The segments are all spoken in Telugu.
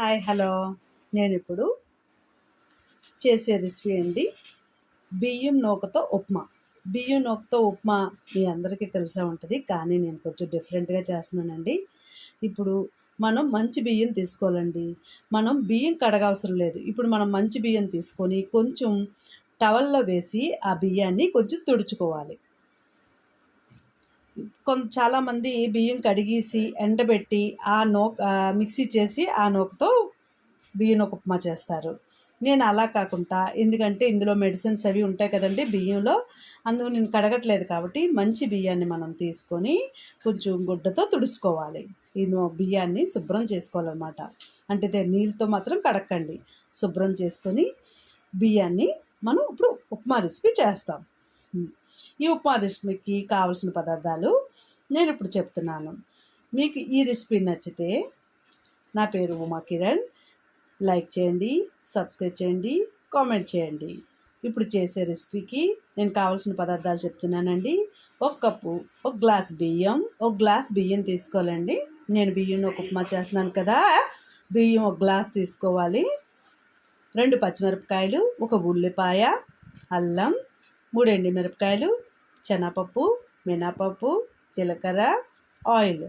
Hi hello. నేను ఇప్పుడు చేసే రెసిపీ అండి. బియ్యం నూకతో ఉప్మా. బియ్యం నూకతో ఉప్మా మీ అందరికీ తెలిసే ఉంటుంది కానీ నేను కొంచెం డిఫరెంట్గా చేస్తున్నానండి. ఇప్పుడు మనం మంచి బియ్యం తీసుకోవాలండి. మనం బియ్యం కడగవసరం లేదు. ఇప్పుడు మనం మంచి బియ్యం తీసుకొని కొంచెం టవల్లో వేసి ఆ బియ్యాన్ని కొంచెం తుడుచుకోవాలి. కొంత చాలామంది బియ్యం కడిగేసి ఎండబెట్టి ఆ నోక మిక్సీ చేసి ఆ నోకతో బియ్యం ఒక ఉప్మా చేస్తారు. నేను అలా కాకుండా ఎందుకంటే ఇందులో మెడిసిన్స్ అవి ఉంటాయి కదండి బియ్యంలో అందుకు నేను కడగట్లేదు కాబట్టి మంచి బియ్యాన్ని మనం తీసుకొని కొంచెం గుడ్డతో తుడుచుకోవాలి. ఈ బియ్యాన్ని శుభ్రం చేసుకోవాలన్నమాట. అంటే నీళ్ళతో మాత్రం కడక్కండి. శుభ్రం చేసుకొని బియ్యాన్ని మనం ఇప్పుడు ఉప్మా రెసిపీ చేస్తాం. ఈ ఉప్మా రెసిపీకి కావలసిన పదార్థాలు నేను ఇప్పుడు చెప్తున్నాను. మీకు ఈ రెసిపీ నచ్చితే నా పేరు ఉమా కిరణ్. లైక్ చేయండి సబ్స్క్రైబ్ చేయండి కామెంట్ చేయండి. ఇప్పుడు చేసే రెసిపీకి నేను కావాల్సిన పదార్థాలు చెప్తున్నానండి. ఒక కప్పు ఒక గ్లాస్ బియ్యం ఒక గ్లాస్ బియ్యం తీసుకోవాలండి. నేను బియ్యం ఒక ఉప్మా చేస్తున్నాను కదా బియ్యం ఒక గ్లాస్ తీసుకోవాలి. రెండు పచ్చిమిరపకాయలు ఒక ఉల్లిపాయ అల్లం మూడు మిరపకాయలు శనగపప్పు మినపప్పు జీలకర్ర ఆయిల్.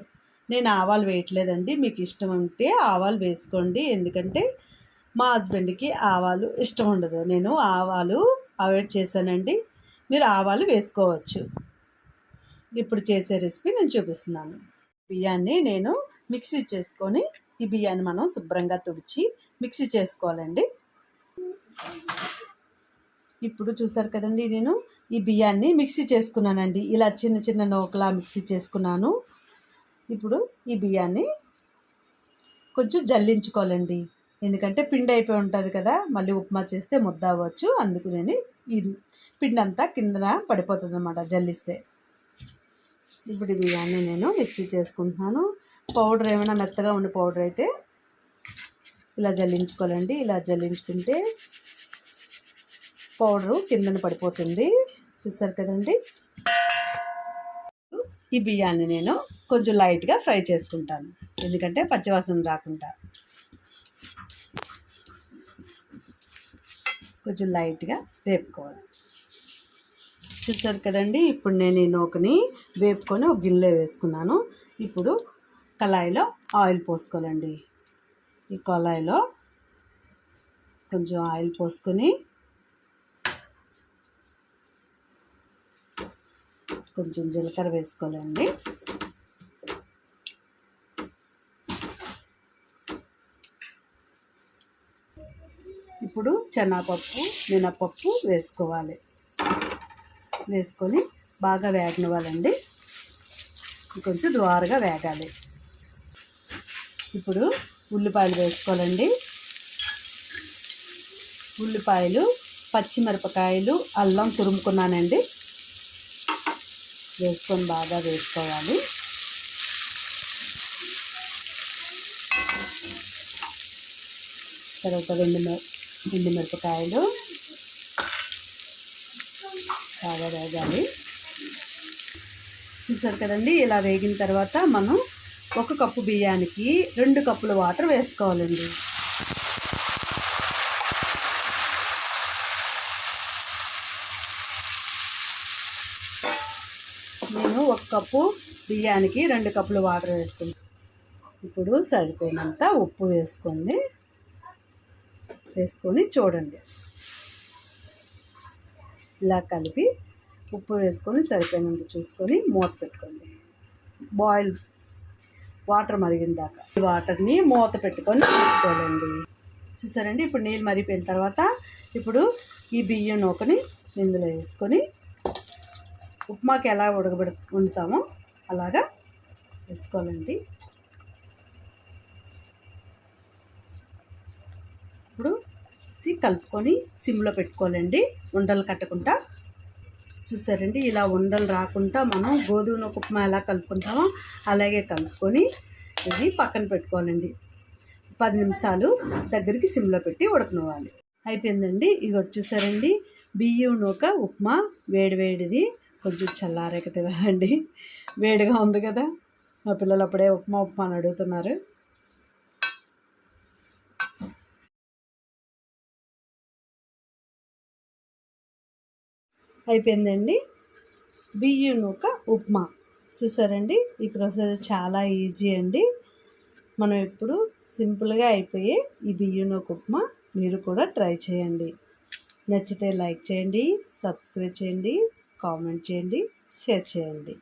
నేను ఆవాలు వేయట్లేదండి. మీకు ఇష్టం ఉంటే ఆవాలు వేసుకోండి. ఎందుకంటే మా హస్బెండ్కి ఆవాలు ఇష్టం ఉండదు. నేను ఆవాలు అవాయిడ్ చేశానండి. మీరు ఆవాలు వేసుకోవచ్చు. ఇప్పుడు చేసే రెసిపీ నేను చూపిస్తున్నాను. బియ్యాన్ని నేను మిక్సీ చేసుకొని ఈ బియ్యాన్ని మనం శుభ్రంగా తుడిచి మిక్సీ చేసుకోవాలండి. ఇప్పుడు చూసారు కదండి నేను ఈ బియ్యాన్ని మిక్సీ చేసుకున్నానండి. ఇలా చిన్న చిన్న నూకలా మిక్సీ చేసుకున్నాను. ఇప్పుడు ఈ బియ్యాన్ని కొంచెం జల్లించుకోవాలండి. ఎందుకంటే పిండి అయిపోయి ఉంటుంది కదా మళ్ళీ ఉప్మా చేస్తే ముద్ద అవ్వచ్చు. అందుకు నేను ఈ పిండి అంతా కిందన పడిపోతుంది అనమాట జల్లిస్తే. ఇప్పుడు బియ్యాన్ని నేను మిక్సీ చేసుకుంటున్నాను. పౌడర్ ఏమైనా మెత్తగా ఉన్న పౌడర్ అయితే ఇలా జల్లించుకోవాలండి. ఇలా జల్లించుకుంటే పౌడరు కిందన పడిపోతుంది. చూసారు కదండి? ఈ బియ్యాన్ని నేను కొంచెం లైట్గా ఫ్రై చేసుకుంటాను. ఎందుకంటే పచ్చివాసన రాకుండా. కొంచెం లైట్గా వేపుకోవాలి. చూసారు కదండి? ఇప్పుడు నేను ఈ నూకని వేపుకొని ఒక గిన్నెలో వేసుకున్నాను. ఇప్పుడు కళాయిలో ఆయిల్ పోసుకోవాలండి. ఈ కళాయిలో కొంచెం ఆయిల్ పోసుకొని కొంచెం జీలకర్ర వేసుకోవాలండి. ఇప్పుడు చెనాపప్పు మినపప్పు వేసుకోవాలి. వేసుకొని బాగా వేగనివ్వాలండి. కొంచెం ద్వారగా వేగాలి. ఇప్పుడు ఉల్లిపాయలు వేసుకోవాలండి. ఉల్లిపాయలు పచ్చిమిరపకాయలు అల్లం తురుముకున్నానండి. వేసుకొని బాగా వేసుకోవాలి. తర్వాత రెండు మిర- రెండు మిరపకాయలు బాగా వేగాలి. చూసారు కదండి ఇలా వేగిన తర్వాత మనం ఒక కప్పు బియ్యానికి రెండు కప్పుల వాటర్ వేసుకోవాలండి. నేను ఒక కప్పు బియ్యానికి రెండు కప్పులు వాటర్ వేసుకుంటాను ఇప్పుడు సరిపోయినంత ఉప్పు వేసుకోండి వేసుకొని చూడండి. ఇలా కలిపి ఉప్పు వేసుకొని సరిపోయినంత చూసుకొని మూత పెట్టుకోండి. బాయిల్ వాటర్ మరిగిన దాకా. ఈ వాటర్ని మూత పెట్టుకొని ఉంచుకోవాలండి. చూసారండి? ఇప్పుడు నీళ్ళు మరిగిపోయిన తర్వాత ఇప్పుడు ఈ బియ్యం నూకని ఇందులో వేసుకొని ఉప్మాకి ఎలా ఉడకబెడ వండుతామో అలాగా వేసుకోవాలండి. ఇప్పుడు కలుపుకొని సిమ్లో పెట్టుకోవాలండి. ఉండలు కట్టకుండా. చూసారండి ఇలా ఉండలు రాకుండా మనం గోధుమ నూక ఉప్మా ఎలా కలుపుకుంటామో అలాగే కలుపుకొని ఇది పక్కన పెట్టుకోవాలండి. పది నిమిషాలు దగ్గరికి సిమ్లో పెట్టి ఉడకనివ్వాలి. అయిపోయిందండి. ఇక చూసారండి బియ్యం నూక ఉప్మా వేడివేడిది. కొంచెం చల్లారాక అండి వేడిగా ఉంది కదా. మా పిల్లలు అప్పుడే ఉప్మా ఉప్మా అని అడుగుతున్నారు. అయిపోయిందండి. బియ్యం నూక ఉప్మా. చూసారండి? ఈ ప్రాసెస్ చాలా ఈజీ అండి. మనం ఎప్పుడు సింపుల్గా అయిపోయే ఈ బియ్యం నూక ఉప్మా మీరు కూడా ట్రై చేయండి. నచ్చితే లైక్ చేయండి సబ్స్క్రైబ్ చేయండి. కామెంట్ చేయండి షేర్ చేయండి.